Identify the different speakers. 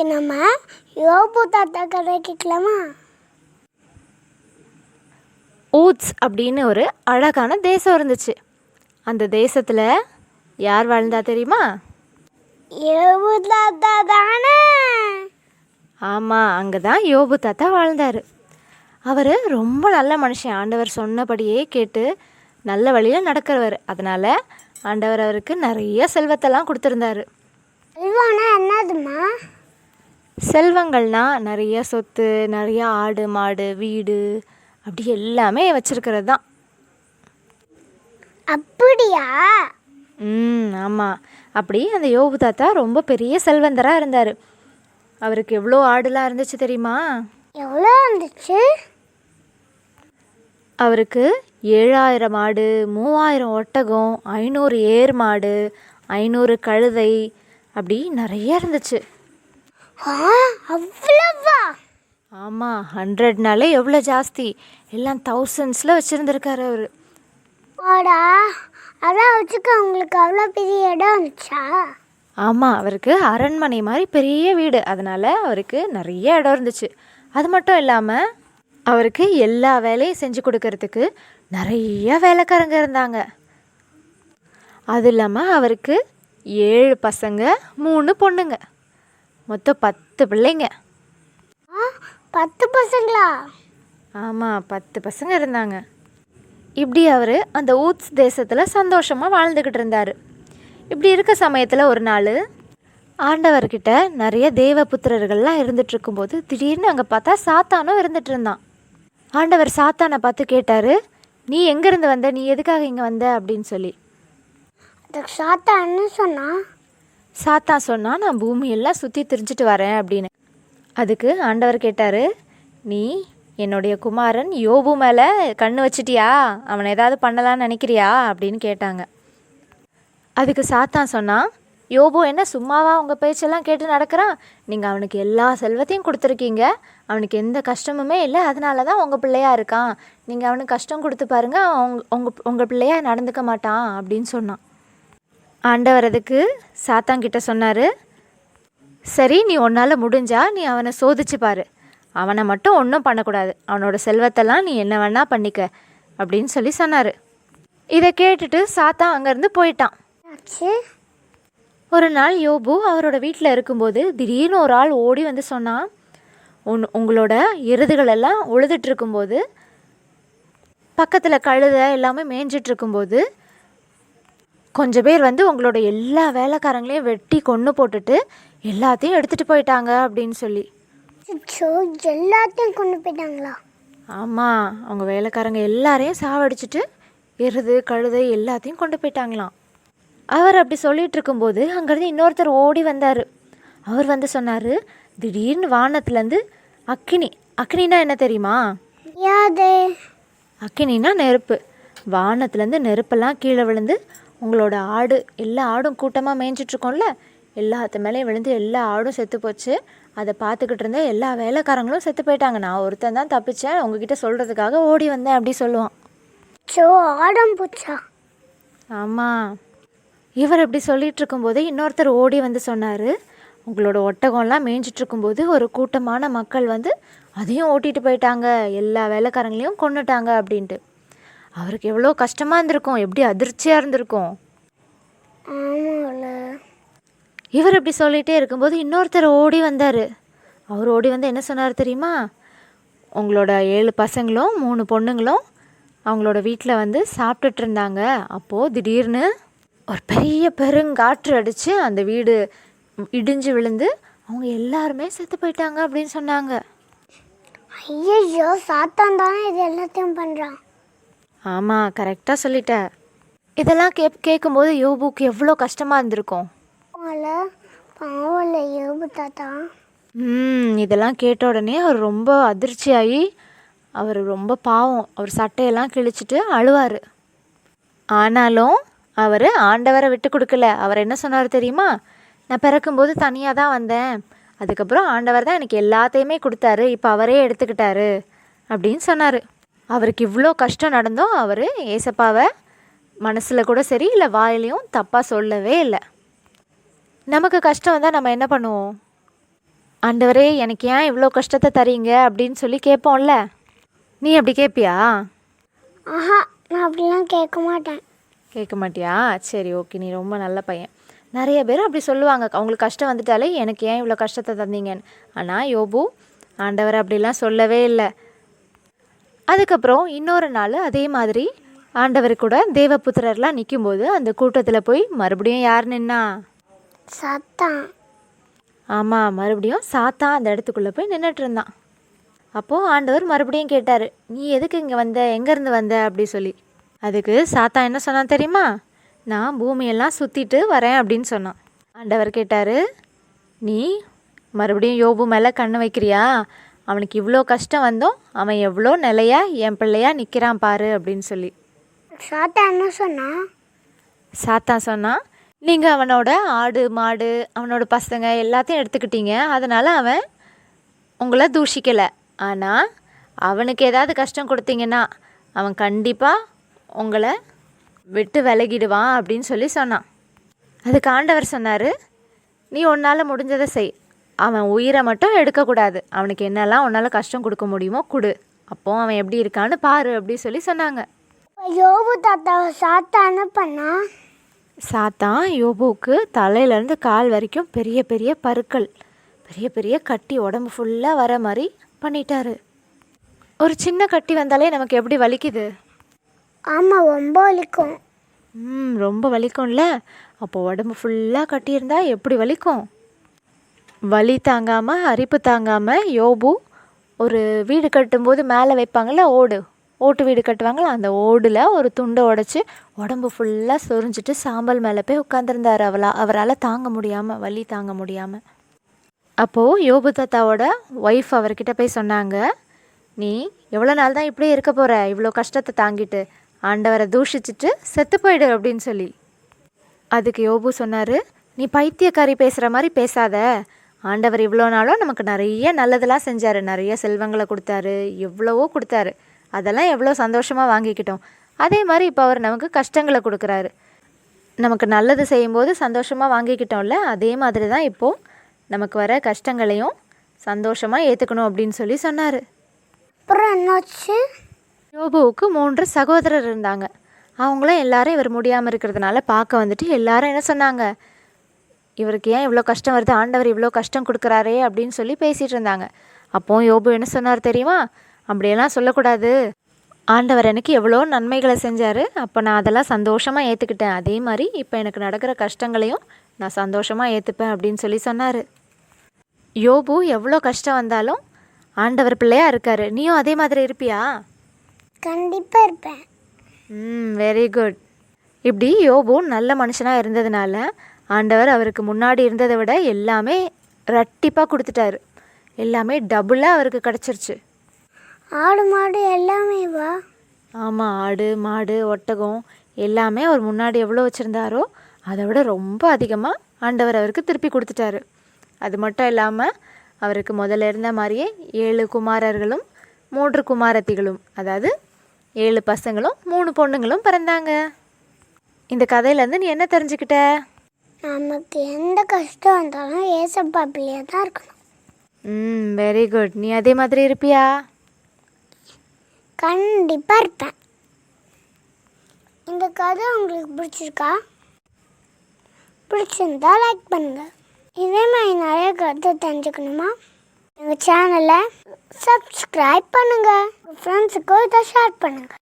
Speaker 1: இன்னைக்கு நம்ம யோபு தாத்தா கதை கேட்கலாமா
Speaker 2: ஊட்ஸ் அப்படின்னு ஒரு அழகான தேசம் இருந்துச்சு. அந்த தேசத்தில் யார் வாழ்ந்தா தெரியுமா?
Speaker 1: யோபு தாத்தா தானே?
Speaker 2: ஆமாம் அங்கே தான் யோபு தாத்தா வாழ்ந்தார். அவர் ரொம்ப நல்ல மனுஷன். ஆண்டவர் சொன்னபடியே கேட்டு நல்ல வழியில் நடக்கிறவர். அதனால் ஆண்டவர் அவருக்கு நிறைய செல்வத்தெல்லாம் கொடுத்துருந்தாரு.
Speaker 1: செல்வானா என்னதுமா
Speaker 2: செல்வங்கள்னா நிறைய சொத்து நிறைய ஆடு மாடு வீடு அப்படி எல்லாமே வச்சிருக்கிறது தான்.
Speaker 1: அப்படியா?
Speaker 2: ம் ஆமாம் அப்படி அந்த யோபு தாத்தா ரொம்ப பெரிய செல்வந்தராக இருந்தார். அவருக்கு எவ்வளோ ஆடுலாம் இருந்துச்சு தெரியுமா?
Speaker 1: எவ்வளோ வந்துச்சு
Speaker 2: அவருக்கு ஏழாயிரம் ஆடு மூவாயிரம் ஒட்டகம் ஐநூறு ஏர் மாடு ஐநூறு கழுதை அப்படி நிறைய இருந்துச்சு.
Speaker 1: அவ்வளவா?
Speaker 2: ஆமாம் ஹண்ட்ரட்னாலே எவ்வளோ ஜாஸ்தி. எல்லாம் தௌசண்ட்ஸில் வச்சுருந்துருக்காரு அவர்.
Speaker 1: ஆடா அதான் வச்சுக்க உங்களுக்கு அவ்வளோ பெரிய இடம் வந்துச்சா
Speaker 2: ஆமாம் அவருக்கு அரண்மனை மாதிரி பெரிய வீடு. அதனால் அவருக்கு நிறைய இடம் இருந்துச்சு. அது மட்டும் இல்லாமல் அவருக்கு எல்லா வேலையும் செஞ்சு கொடுக்கறதுக்கு நிறைய வேலைக்காரங்க இருந்தாங்க. அது இல்லாமல் அவருக்கு ஏழு பசங்க மூணு பொண்ணுங்க. மொத்தம் பத்து பிள்ளைங்க.
Speaker 1: பத்து பசங்களா?
Speaker 2: ஆமாம் பத்து பசங்க இருந்தாங்க. இப்படி அவர் அந்த ஊத்ஸ் தேசத்தில் சந்தோஷமாக வாழ்ந்துக்கிட்டு இருந்தார். இப்படி இருக்க சமயத்தில் ஒரு நாள் ஆண்டவர்கிட்ட நிறைய தேவபுத்திரர்கள்லாம் இருந்துட்டு இருக்கும்போது திடீர்னு அங்கே பார்த்தா சாத்தானும் இருந்துட்டு இருந்தான். ஆண்டவர் சாத்தானை பார்த்து கேட்டார் நீ எங்கேருந்து வந்த? நீ எதுக்காக இங்கே வந்த? அப்படின்னு சொல்லி.
Speaker 1: சாத்தான்னு சொன்னா
Speaker 2: சாத்தான் சொன்னா நான் பூமியெல்லாம் சுற்றி திரிஞ்சிட்டு வரேன் அப்படின்னு. அதுக்கு ஆண்டவர் கேட்டார் நீ என்னுடைய குமாரன் யோபு மேலே கண்ணு வச்சிட்டியா? அவனை ஏதாவது பண்ணலான்னு நினைக்கிறியா? அப்படின்னு கேட்டாங்க. அதுக்கு சாத்தான் சொன்னான் யோபு என்ன சும்மாவா உங்கள் பேச்செல்லாம் கேட்டு நடக்கிறான்? நீங்கள் அவனுக்கு எல்லா செல்வத்தையும் கொடுத்துருக்கீங்க. அவனுக்கு எந்த கஷ்டமுமே இல்லை. அதனால தான் உங்கள் பிள்ளையாக இருக்கான். நீங்கள் அவனுக்கு கஷ்டம் கொடுத்து பாருங்க. அவன் உங்கள் உங்கள் பிள்ளையாக நடந்துக்க மாட்டான் அப்படின்னு சொன்னான். ஆண்டவர் அதுக்கு சாத்தாங்கிட்ட சொன்னார் சரி நீ உன்னால் முடிஞ்சா நீ அவனை சோதிச்சு பாரு. அவனை மட்டும் ஒன்றும் பண்ணக்கூடாது. அவனோட செல்வத்தெல்லாம் நீ என்ன வேணா பண்ணிக்க அப்படின்னு சொல்லி சொன்னார். இதை கேட்டுட்டு சாத்தான் அங்கேருந்து போயிட்டான். ஒரு நாள் யோபு அவரோட வீட்டில் இருக்கும்போது திடீர்னு ஒரு ஆள் ஓடி வந்து சொன்னான் உன் உங்களோட எருதுகள் எல்லாம் உழுதுட்டு இருக்கும்போது பக்கத்தில் கழுதை எல்லாமே மேய்ஞ்சிட்டு இருக்கும்போது கொஞ்சம் பேர் வந்து உங்களோட எல்லா வேலைக்காரங்களையும் வெட்டி கொன்று போட்டுட்டு எல்லாத்தையும் எடுத்துகிட்டு போயிட்டாங்க அப்படின்னு சொல்லி.
Speaker 1: எல்லாத்தையும் கொண்டு போயிட்டாங்களா?
Speaker 2: ஆமாம் அவங்க வேலைக்காரங்க எல்லாரையும் சாவடிச்சிட்டு எருது கழுதை எல்லாத்தையும் கொண்டு போயிட்டாங்களாம். அவர் அப்படி சொல்லிட்டு இருக்கும்போது அங்கேருந்து இன்னொருத்தர் ஓடி வந்தார். அவர் வந்து சொன்னார் திடீர்னு வானத்துலேருந்து அக்கினி. அக்கினினா என்ன தெரியுமா? அக்கினினா நெருப்பு. வானத்துலேருந்து நெருப்பெல்லாம் கீழே விழுந்து உங்களோட ஆடு எல்லா ஆடும் கூட்டமாக மேய்ஞ்சிட்ருக்கோம்ல? எல்லாத்து மேலேயும் விழுந்து எல்லா ஆடும் செத்து போச்சு. அதை பார்த்துக்கிட்டு இருந்த எல்லா வேலைக்காரங்களும் செத்து போயிட்டாங்க. நான் ஒருத்தன் தான் தப்பிச்சேன். உங்ககிட்ட சொல்கிறதுக்காக ஓடி வந்தேன் அப்படி சொல்லுவான்.
Speaker 1: அச்சோ ஆடம் பூச்சா?
Speaker 2: ஆமாம் இவர் இப்படி சொல்லிட்டு இருக்கும்போது இன்னொருத்தர் ஓடி வந்து சொன்னார். உங்களோட ஒட்டகம்லாம் மேய்ஞ்சிட்டு இருக்கும்போது ஒரு கூட்டமான மக்கள் வந்து அதையும் ஓட்டிட்டு போயிட்டாங்க. எல்லா வேலைக்காரங்களையும் கொன்னுட்டாங்க அப்படின்ட்டு. அவருக்கு எவ்வளோ கஷ்டமாக இருந்திருக்கும் எப்படி அதிர்ச்சியாக இருந்திருக்கும். இவர் இப்படி சொல்லிகிட்டே இருக்கும்போது இன்னொருத்தர் ஓடி வந்தார். அவர் ஓடி வந்து என்ன சொன்னார் தெரியுமா? உங்களோட ஏழு பசங்களும் மூணு பொண்ணுங்களும் அவங்களோட வீட்டில் வந்து சாப்பிட்டுட்டு இருந்தாங்க. அப்போது திடீர்னு ஒரு பெரிய பெருங்காற்று அடித்து அந்த வீடு இடிஞ்சு விழுந்து அவங்க எல்லாருமே செத்து போயிட்டாங்க அப்படின்னு சொன்னாங்க.
Speaker 1: ஐயோ சாத்தான் தானே இது எல்லாத்தையும் பண்ணுறான்
Speaker 2: ஆமாம் கரெக்டாக சொல்லிட்ட. இதெல்லாம் கே கேட்கும்போது யோபுக்கு எவ்வளோ கஷ்டமாக இருந்திருக்கும்.
Speaker 1: யோபு தாத்தா.
Speaker 2: ம் இதெல்லாம் கேட்ட உடனே அவர் ரொம்ப அதிர்ச்சியாகி அவர் ரொம்ப பாவம். அவர் சட்டையெல்லாம் கிழிச்சிட்டு அழுவார். ஆனாலும் அவர் ஆண்டவரை விட்டு கொடுக்கல. அவர் என்ன சொன்னார் தெரியுமா? நான் பிறக்கும்போது தனியாக தான் வந்தேன். அதுக்கப்புறம் ஆண்டவர் தான் எனக்கு எல்லாத்தையுமே கொடுத்தாரு. இப்போ அவரே எடுத்துக்கிட்டாரு. அப்படின்னு சொன்னார். அவருக்கு இவ்வளோ கஷ்டம் நடந்தும் அவர் ஏசப்பாவை மனசில் கூட சரி இல்லை வாயிலையும் தப்பாக சொல்லவே இல்லை. நமக்கு கஷ்டம் வந்தால் நம்ம என்ன பண்ணுவோம்? ஆண்டவரே எனக்கு ஏன் இவ்வளோ கஷ்டத்தை தரீங்க? அப்படின்னு சொல்லி கேட்போம்ல. நீ அப்படி கேட்பியா
Speaker 1: ஆஹா நான் அப்படிலாம் கேட்க மாட்டேன்.
Speaker 2: கேட்க மாட்டியா? சரி ஓகே நீ ரொம்ப நல்ல பையன். நிறைய பேர் அப்படி சொல்லுவாங்க. அவங்களுக்கு கஷ்டம் வந்துட்டாலே எனக்கு ஏன் இவ்வளோ கஷ்டத்தை தந்தீங்கன்னு. ஆனால் யோபு ஆண்டவர் அப்படிலாம் சொல்லவே இல்லை. அதுக்கப்புறம் இன்னொரு நாள் அதே மாதிரி ஆண்டவர் கூட தேவபுத்திரர்லாம் நிற்கும்போது அந்த கூட்டத்தில் போய் மறுபடியும் யார் நின்னா?
Speaker 1: சத்தான்.
Speaker 2: ஆமாம் மறுபடியும் சாத்தா அந்த இடத்துக்குள்ளே போய் நின்றுட்டு இருந்தான் அப்போது ஆண்டவர் மறுபடியும் கேட்டார் நீ எதுக்கு இங்கே வந்த? எங்கேருந்து வந்த? அப்படி சொல்லி. அதுக்கு சாத்தா என்ன சொன்னான் தெரியுமா? நான் பூமியெல்லாம் சுற்றிட்டு வரேன் அப்படின்னு சொன்னான். ஆண்டவர் கேட்டார் நீ மறுபடியும் யோபு மேலே கண்ணு வைக்கிறியா? அவனுக்கு இவ்வளோ கஷ்டம் வந்தோம் அவன் எவ்வளோ நிலையா என் பிள்ளையா நிற்கிறான் பாரு அப்படின்னு சொல்லி.
Speaker 1: சாத்தா என்ன சொன்னா?
Speaker 2: சாத்தான் சொன்னான் நீங்கள் அவனோட ஆடு மாடு அவனோட பசங்க எல்லாத்தையும் எடுத்துக்கிட்டீங்க அதனால் அவன் உங்களை தூஷிக்கலை. ஆனால் அவனுக்கு ஏதாவது கஷ்டம் கொடுத்தீங்கன்னா அவன் கண்டிப்பாக உங்களை விட்டு விலகிடுவான் அப்படின்னு சொல்லி சொன்னான். அதுக்கு ஆண்டவர் சொன்னார் நீ உன்னால் முடிஞ்சதை செய். அவன் உயிரை மட்டும் எடுக்கக்கூடாது. அவனுக்கு என்னெல்லாம் உன்னால் கஷ்டம் கொடுக்க முடியுமோ கொடு. அப்போ அவன் எப்படி இருக்கான்னு பாரு அப்படி சொல்லி சொன்னாங்க.
Speaker 1: யோபு தாத்தாவை சாத்தா என்ன பண்ணா?
Speaker 2: சாத்தான் யோபுவுக்கு தலையிலேருந்து கால் வரைக்கும் பெரிய பெரிய பருக்கள் பெரிய பெரிய கட்டி உடம்பு ஃபுல்லாக வர மாதிரி பண்ணிட்டாரு. ஒரு சின்ன கட்டி வந்தாலே நமக்கு எப்படி வலிக்குது?
Speaker 1: ஆமாம் ரொம்ப வலிக்கும்.
Speaker 2: ம் ரொம்ப வலிக்கும்ல? அப்போ உடம்பு ஃபுல்லாக கட்டியிருந்தா எப்படி வலிக்கும்? வலி தாங்காமல் அரிப்பு தாங்காமல் யோபு ஒரு வீடு கட்டும்போது மேலே வைப்பாங்கள்ல ஓடு. ஓட்டு வீடு கட்டுவாங்கள்ல அந்த ஓடில் ஒரு துண்டை உடச்சி உடம்பு ஃபுல்லாக சொரிஞ்சிட்டு சாம்பல் மேலே போய் உட்காந்துருந்தார் அவளா. அவரால் தாங்க முடியாமல் வலி தாங்க முடியாமல் அப்போது யோபு தாத்தாவோட ஒய்ஃப் அவர்கிட்ட போய் சொன்னாங்க நீ எவ்வளோ நாள் தான் இப்படியே இருக்க போகிற இவ்வளோ கஷ்டத்தை தாங்கிட்டு ஆண்டவரை தூஷிச்சிட்டு செத்து போயிடு அப்படின்னு சொல்லி. அதுக்கு யோபு சொன்னார் நீ பைத்தியக்காரி பேசுகிற மாதிரி பேசாத. ஆண்டவர் இவ்வளோ நாளும் நமக்கு நிறைய நல்லதெல்லாம் செஞ்சார். நிறைய செல்வங்களை கொடுத்தாரு. எவ்வளவோ கொடுத்தாரு. அதெல்லாம் எவ்வளோ சந்தோஷமாக வாங்கிக்கிட்டோம். அதே மாதிரி இப்போ அவர் நமக்கு கஷ்டங்களை கொடுக்குறாரு. நமக்கு நல்லது செய்யும்போது சந்தோஷமாக வாங்கிக்கிட்டோம்ல அதே மாதிரி தான் இப்போது நமக்கு வர கஷ்டங்களையும் சந்தோஷமாக ஏற்றுக்கணும் அப்படின்னு சொல்லி சொன்னார்.
Speaker 1: அப்புறம் என்னாச்சு?
Speaker 2: யோபுவுக்கு மூன்று சகோதரர் இருந்தாங்க. அவங்களும் எல்லாரும் இவர் முடியாமல் இருக்கிறதுனால பார்க்க வந்துட்டு எல்லாரும் என்ன சொன்னாங்க? இவருக்கு ஏன் இவ்வளோ கஷ்டம் வருது? ஆண்டவர் இவ்வளோ கஷ்டம் கொடுக்குறாரே அப்படின்னு சொல்லி பேசிகிட்டு இருந்தாங்க. அப்போ யோபு என்ன சொன்னார் தெரியுமா? அப்படியெல்லாம் சொல்லக்கூடாது. ஆண்டவர் எனக்கு எவ்வளோ நன்மைகளை செஞ்சார். அப்போ நான் அதெல்லாம் சந்தோஷமாக ஏற்றுக்கிட்டேன் அதே மாதிரி இப்போ எனக்கு நடக்கிற கஷ்டங்களையும் நான் சந்தோஷமாக ஏற்றுப்பேன் அப்படின்னு சொல்லி சொன்னார். யோபு எவ்வளோ கஷ்டம் வந்தாலும் ஆண்டவர் பிள்ளையா இருக்காரு. நீயும் அதே மாதிரி இருப்பியா?
Speaker 1: கண்டிப்பாக இருப்பேன்.
Speaker 2: ம் வெரி குட் இப்படி யோபு நல்ல மனுஷனாக இருந்ததுனால ஆண்டவர் அவருக்கு முன்னாடி இருந்ததை விட எல்லாமே ரட்டிப்பாக கொடுத்துட்டாரு. எல்லாமே டபுளாக அவருக்கு கிடச்சிருச்சு.
Speaker 1: ஆடு மாடு எல்லாமே வா.
Speaker 2: ஆமாம் ஆடு மாடு ஒட்டகம் எல்லாமே அவர் முன்னாடி எவ்வளோ வச்சுருந்தாரோ அதை விட ரொம்ப அதிகமாக ஆண்டவர் அவருக்கு திருப்பி கொடுத்துட்டாரு. அது மட்டும் இல்லாமல் அவருக்கு முதல்ல இருந்த மாதிரியே ஏழு குமாரர்களும் மூன்று குமாரத்திகளும் அதாவது ஏழு பசங்களும் மூணு பொண்ணுங்களும் பிறந்தாங்க. இந்த கதையிலேருந்து நீ என்ன தெரிஞ்சுக்கிட்ட?
Speaker 1: நமக்கு எந்த கஷ்டம் வந்தாலும் ஏசப்பா பிள்ளையாக தான் இருக்கணும்.
Speaker 2: ம் வெரி குட் நீ அதே மாதிரி இருப்பியா?
Speaker 1: கண்டிப்பாக இருப்பேன். இந்த கதை உங்களுக்கு பிடிச்சிருக்கா? பிடிச்சிருந்தா லைக் பண்ணுங்க. இதே மாதிரி நிறைய கருத்தை தெரிஞ்சுக்கணுமா? எங்கள் சேனலை சப்ஸ்கிரைப் பண்ணுங்கள் ஃப்ரெண்ட்ஸுக்கும் இதை ஷேர் பண்ணுங்கள்